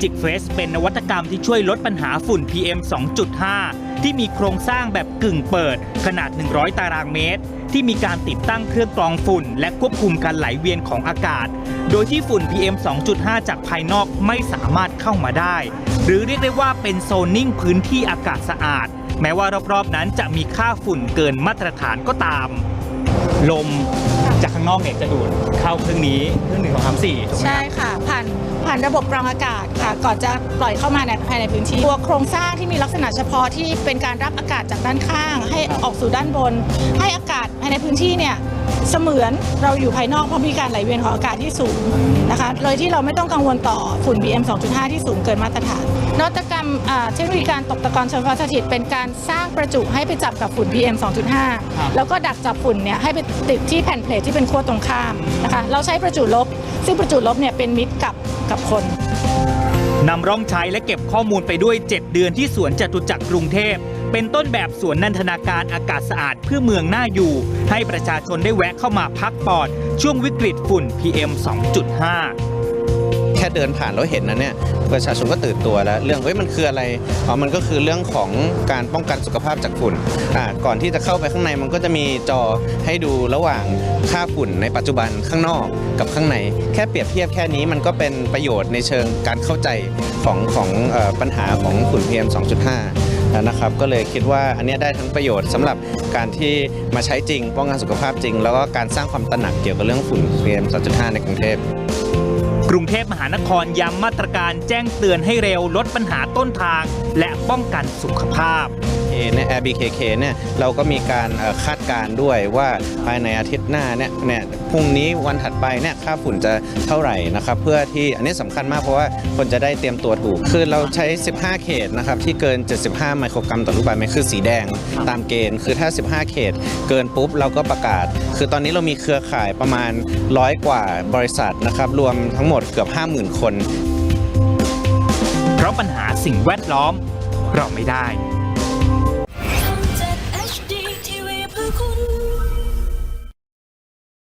Magic Face เป็นนวัตกรรมที่ช่วยลดปัญหาฝุ่น PM 2.5 ที่มีโครงสร้างแบบกึ่งเปิด ขนาด 100 ตารางเมตร ที่มีการติดตั้งเครื่องกรองฝุ่น และควบคุมการไหลเวียนของอากาศ โดยที่ฝุ่น PM 2.5 จากภายนอกไม่สามารถเข้ามาได้ หรือเรียกได้ว่าเป็นโซนนิ่งพื้นที่อากาศสะอาด แม้ว่ารอบๆนั้นจะมีค่าฝุ่นเกินมาตรฐานก็ตาม ลมจากข้างนอกเนี่ยจะดูดเข้าเครื่องนี้เครื่องหนึ่งสองสามสี่ถูกไหมใช่ค่ะผ่าน ผ่านระบบกรองอากาศค่ะ ก่อนจะปล่อยเข้ามาในภายในพื้นที่ ตัวโครงสร้างที่มีลักษณะเฉพาะที่เป็นการรับอากาศจากด้านข้าง ให้ออกสู่ด้านบน ให้อากาศภายในพื้นที่เนี่ยเสมือนเราอยู่ภายนอกเพราะมีการไหลเวียนของอากาศที่สูงนะคะ โดยที่เราไม่ต้องกังวลต่อฝุ่น PM 2.5 ที่สูงเกินมาตรฐานนวัตกรรมอ่าเทคโนโลยีการตกตะกอนเฉพาะสถิตเป็นการสร้างประจุให้ไปจับกับฝุ่น PM 2.5 แล้วก็ดักจับฝุ่นเนี่ยให้ไปติดที่แผ่นเพลทที่เป็นขั้วตรงข้ามนะคะ เราใช้ประจุลบ ซึ่งประจุลบเนี่ยเป็นมิตรกับกับคนนำร่องใช้และเก็บข้อมูลไปด้วย 7 เดือนที่สวนจตุจักรกรุงเทพ เป็นต้นแบบสวนนันทนาการอากาศสะอาดเพื่อเมืองน่าอยู่ ให้ประชาชนได้แวะเข้ามาพักปอด ช่วงวิกฤตฝุ่น PM 2.5 ค่เดินผ่านแล้วเห็นนะเนี่ยประชาชนก็ตื่นตัวแล้ว เรื่องเฮ้ยมันคืออะไรอ๋อมันก็คือเรื่องของการป้องกันสุขภาพจากฝุ่นอ่าก่อนที่จะเข้าไปข้างในมันก็จะมีจอให้ดูระหว่างค่าฝุ่นในปัจจุบันข้างนอกกับข้างใน แค่เปรียบเทียบแค่นี้มันก็เป็นประโยชน์ในเชิงการเข้าใจของของอปัญหาของฝุ่น PM 2.5นะครับก็เลยคิดว่าอันนี้ได้ทั้งประโยชน์สำหรับการที่มาใช้จริงป้องกันสุขภาพจริง แล้วก็การสร้างความตระหนักเกี่ยวกับเรื่องฝุ่น PM 2.5 ในกรุงเทพ กรุงเทพมหานครย้ำมาตรการแจ้งเตือนให้เร็วลดปัญหาต้นทาง และป้องกันสุขภาพ เอเนี่ย AirBKK เนี่ยเราก็มีการคาดการณ์ด้วยว่าภายในอาทิตย์หน้าเนี่ยเนี่ยพรุ่งนี้วันถัดไปเนี่ยค่าฝุ่นจะเท่าไหร่นะครับเพื่อที่อันนี้สำคัญมากเพราะว่าคนจะได้เตรียมตัวถูก คือเราใช้ 15 เขตนะครับที่เกิน 75 ไมโครกรัมต่อลูกบาศก์เมตรคือสีแดงตามเกณฑ์คือถ้า 15 เขต เกินปุ๊บเราก็ประกาศ คือตอนนี้เรามีเครือข่ายประมาณร้อยกว่าบริษัทนะครับรวมทั้งหมดเกือบ 50,000 คน เพราะปัญหาสิ่งแวดล้อมเราไม่ได้